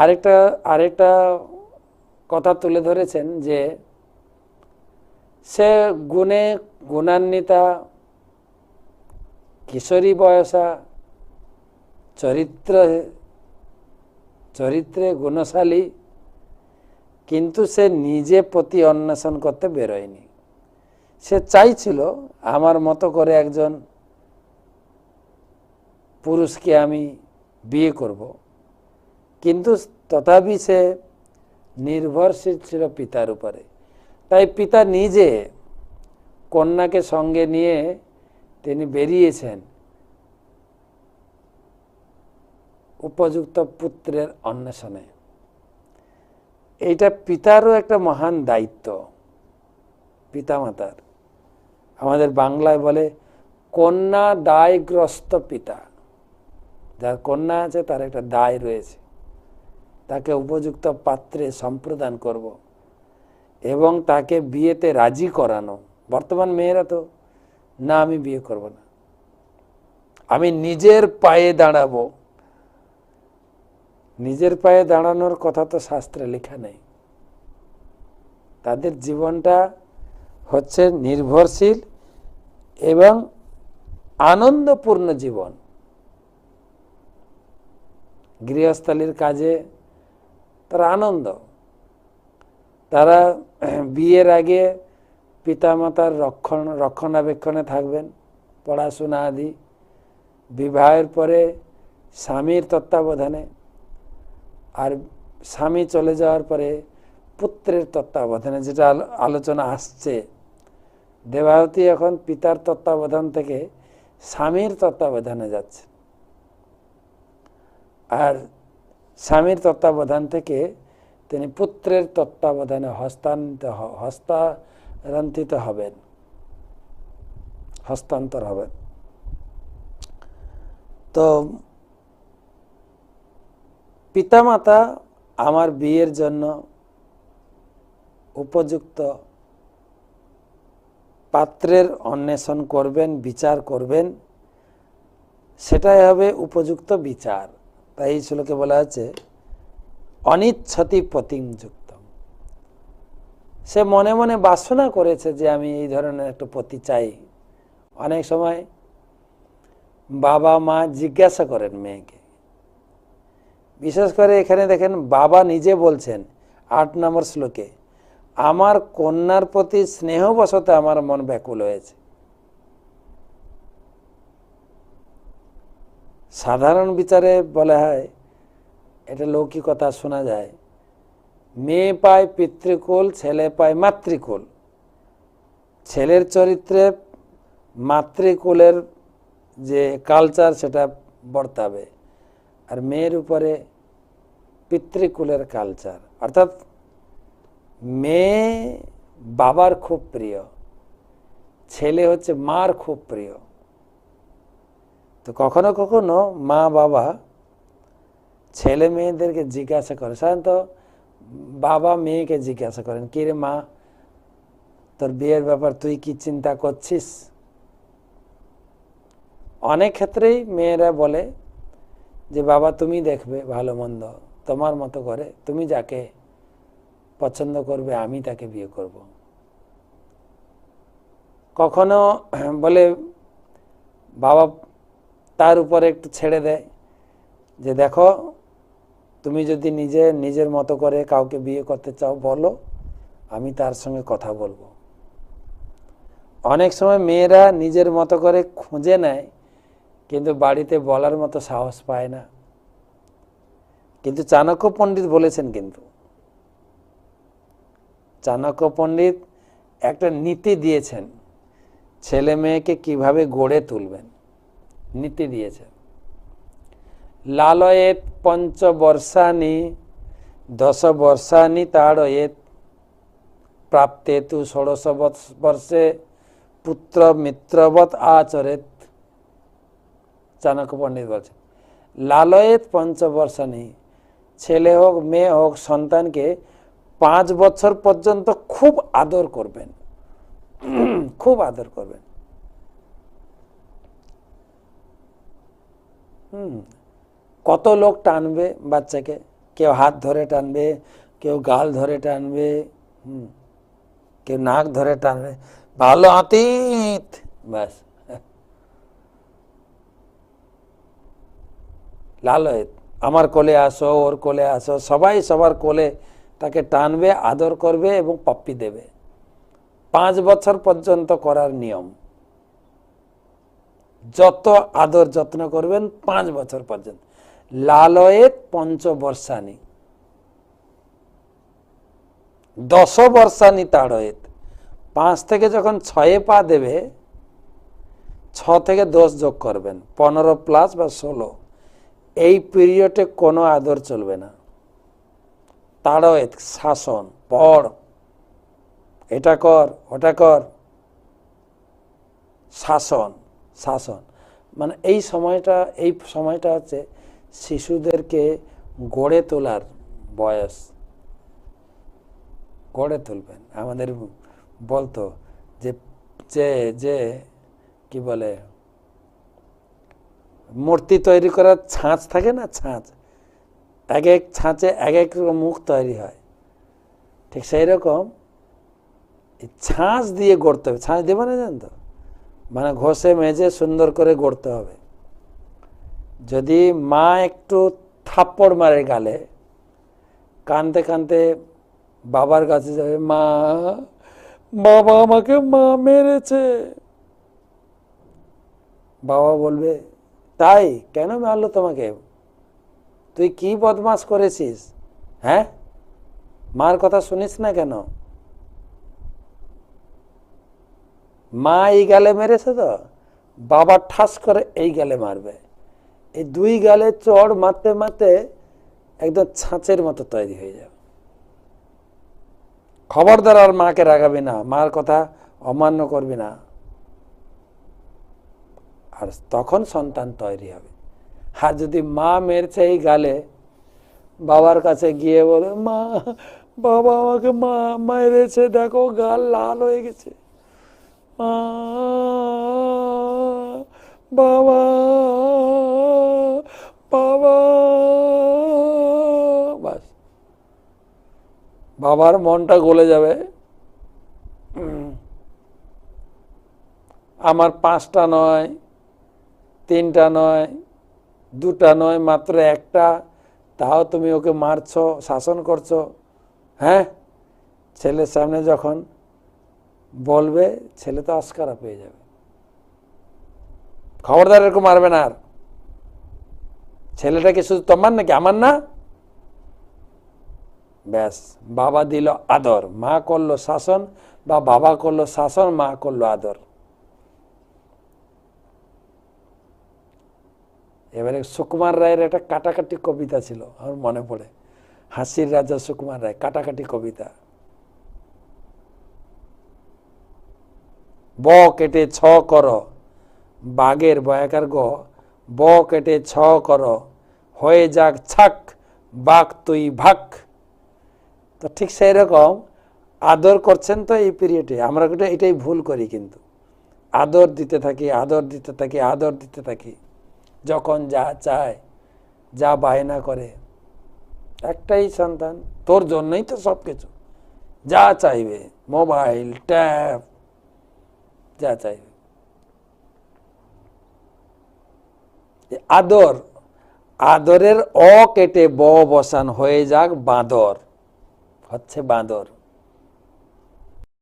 আরেকটা আরেকটা কথা তুলে ধরেছেন যে সে গুণে গুণান্বিতা, কিশোরী বয়সা, চরিত্র, চরিত্রে গুণশালী, কিন্তু সে নিজে প্রতি অন্বেষণ করতে বেরোয়নি। সে চাইছিল আমার মতো করে একজন পুরুষকে আমি বিয়ে করব। কিন্তু তথাপি সে নির্ভরশীল ছিল পিতার উপরে। তাই পিতা নিজে কন্যাকে সঙ্গে নিয়ে তিনি বেরিয়েছেন উপযুক্ত পুত্রের অন্বেষণে। এইটা পিতারও একটা মহান দায়িত্ব, পিতামাতার। আমাদের বাংলায় বলে, কন্যা দায়গ্রস্ত পিতা। যার কন্যা আছে, তার একটা দায় রয়েছে। তাকে উপযুক্ত পাত্রে সম্প্রদান করব এবং তাকে বিয়েতে রাজি করানো। বর্তমান মেয়েরা তো, না, আমি বিয়ে করব না। আমি নিজের পায়ে দাঁড়াবো। নিজের পায়ে দাঁড়ানোর কথা তো শাস্ত্রে লেখা নেই। তাদের জীবনটা হচ্ছে নির্ভরশীল এবং আনন্দপূর্ণ জীবন। গৃহস্থালির কাজে তারা আনন্দ তারা বিয়ের আগে পিতামাতার রক্ষণ, রক্ষণাবেক্ষণে থাকবেন, পড়াশোনা আদি। বিবাহের পরে স্বামীর তত্ত্বাবধানে। আর স্বামী চলে যাওয়ার পরে পুত্রের তত্ত্বাবধানে, যেটা আলোচনা আসছে। দেবাহতী এখন পিতার তত্ত্বাবধান থেকে স্বামীর তত্ত্বাবধানে যাচ্ছে। আর স্বামীর তত্ত্বাবধান থেকে তিনি পুত্রের তত্ত্বাবধানে হস্তান্তরিত হস্তান্তরিত হবেন। হস্তান্তর হবেন। তো পিতামাতা আমার বিয়ের জন্য উপযুক্ত পাত্রের অন্বেষণ করবেন, বিচার করবেন, সেটাই হবে উপযুক্ত বিচার। তাই এই শ্লোকে বলা হচ্ছে অনিচ্ছতি পতিযুক্ত সে মনে মনে বাসনা করেছে যে আমি এই ধরনের একটা পতি চাই। অনেক সময় বাবা মা জিজ্ঞাসা করেন মেয়েকে। বিশেষ করে এখানে দেখেন, বাবা নিজে বলছেন আট নম্বর শ্লোকে, আমার কন্যার প্রতি স্নেহবশত আমার মন ব্যাকুল হয়েছে। সাধারণ বিচারে বলা হয়, এটা লৌকিকতা শোনা যায়। মেয়ে পায় পিতৃকুল, ছেলে পায় মাতৃকুল। ছেলের চরিত্রে মাতৃকুলের যে কালচার সেটা বর্তাবে। আর মেয়ের উপরে পিতৃকুলের কালচার অর্থাৎ মেয়ে বাবার খুব প্রিয়, ছেলে হচ্ছে মার খুব প্রিয়। তো কখনো কখনো মা বাবা ছেলে মেয়েদেরকে জিজ্ঞাসা করে। সাধারণত বাবা মেয়েকে জিজ্ঞাসা করেন, কি রে মা, তোর বিয়ের ব্যাপার তুই কি চিন্তা করছিস? অনেক ক্ষেত্রেই মেয়েরা বলে যে, বাবা, তুমি দেখবে ভালো মন্দ, তোমার মতো করে তুমি যাকে পছন্দ করবে আমি তাকে বিয়ে করব। কখনো বলে, বাবা তার উপরে একটু ছেড়ে দেয়। যে দেখো, তুমি যদি নিজে, নিজের মতো করে কাউকে বিয়ে করতে চাও, বলো, আমি তার সঙ্গে কথা বলব। অনেক সময় মেয়েরা নিজের মতো করে খুঁজে নেয়, কিন্তু বাড়িতে বলার মতো সাহস পায় না। কিন্তু চাণক্য পণ্ডিত বলেছেন কিন্তু, চাণক্য পণ্ডিত একটা নীতি দিয়েছেন, ছেলে মেয়েকে কীভাবে গড়ে তুলবেন। নীতি দিয়েছেন লালয়েত পঞ্চবর্ষানি দশ বর্ষানি তাড়য়েত প্রাপ্তে তু ষোড়শ বর্ষে পুত্র মিত্রবৎ আচরেত। চাণক্য পণ্ডিত বলছেন লালয়েত পঞ্চবর্ষানি ছেলে হোক, মেয়ে হোক, সন্তানকে পাঁচ বছর পর্যন্ত খুব আদর করবেন। খুব আদর করবেন। কত লোক টানবে বাচ্চাকে? কেউ হাত ধরে টানবে, কেউ গাল ধরে টানবে কেউ নাক ধরে টানবে। ভালো আতীত ব্যাস লালয়েত, আমার কোলে আসো, ওর কোলে আসো। সবাই সবার কোলে তাকে টানবে, আদর করবে এবং পপ্পি দেবে। পাঁচ বছর পর্যন্ত করার নিয়ম। যত আদর যত্ন করবেন পাঁচ বছর পর্যন্ত। লালয়েত পঞ্চবর্ষানি দশ বর্ষানি তাড়য়েত। পাঁচ থেকে যখন ছয়ে পা দেবে, ছ থেকে দশ যোগ করবেন, পনেরো প্লাস বা ষোলো। এই পিরিয়ডে কোনো আদর চলবে না। তাড়য়েত, শাসন, পড়। এটা কর, ওটা কর। শাসন। শাসন। মানে এই সময়টা এই সময়টা হচ্ছে শিশুদেরকে গড়ে তোলার বয়স। গড়ে তুলবেন। আমাদের বলতো যে যে যে, কি বলে, মূর্তি তৈরি করার ছাঁচ থাকে না, ছাঁচ? এক এক ছাঁচে এক এক মুখ তৈরি হয়। ঠিক সেই রকম ছাঁচ দিয়ে গড়তে হবে। ছাঁচ দেবে না জান তো মানে ঘষে মেজে সুন্দর করে গড়তে হবে। যদি মা একটু থাপ্পড় মারে গালে, কানতে কানতে বাবার কাছে যাবে, মা, বাবা আমাকে মা মেরেছে। বাবা বলবে, তাই? কেন মারলো তোমাকে? তুই কি বদমাস করেছিস? হ্যাঁ? মার কথা শুনিস না কেন? মা এই গালে মেরেছে তো? বাবা ঠাস করে এই গালে মারবে। এই দুই গালে চড় মারতে মারতে একদম ছাঁচের মতো তৈরি হয়ে যাবে। খবরদার আর মাকে রাগাবি না, মার কথা অমান্য করবি না। আর তখন সন্তান তৈরি হবে। আর যদি মা মেরছে এই গালে, বাবার কাছে গিয়ে বলে, মা, বাবা আমাকে মা, মেরেছে, দেখো, গাল লাল হয়ে গেছে। বাবা বাবা বাবার মনটা গলে যাবে। আমার পাঁচটা নয়, তিনটা নয়, দুটা নয়, মাত্র একটা। তাও তুমি ওকে মারছো, শাসন করছ। হ্যাঁ? ছেলের সামনে যখন বলবে, ছেলে তো আস্কারা পেয়ে যাবে। খবরদার এরকম মারবে না আর। ছেলেটা কি শুধু তোমার নাকি আমার না? ব্যাস, বাবা দিল আদর, মা করল শাসন বা বাবা করল শাসন, মা করল আদর। এবারে সুকুমার রায়ের একটা কাটাকাটি কবিতা ছিল, আমার মনে পড়ে। হাসির রাজা সুকুমার রায়, কাটাকাটি কবিতা। ব কেটে ছ কর। বাঘের বয়াকার গ, ব কেটে ছ কর। হয়ে যাক ছাক, বাঘ তুই ভাক তো ঠিক সেই রকম আদর করছেন তো এই পিরিয়ডে আমরা কিন্তু এটাই ভুল করি কিন্তু। আদর দিতে থাকি, আদর দিতে থাকি, আদর দিতে থাকি। যখন যা চায়, যা বায়না করে। একটাই সন্তান, তোর জন্যই তো সব কিছু যা চাইবে, মোবাইল, ট্যাব যা চাই। আদর আদরের অ কেটে ব বসান হয়ে যাক বাঁদর। হচ্ছে বাঁদর।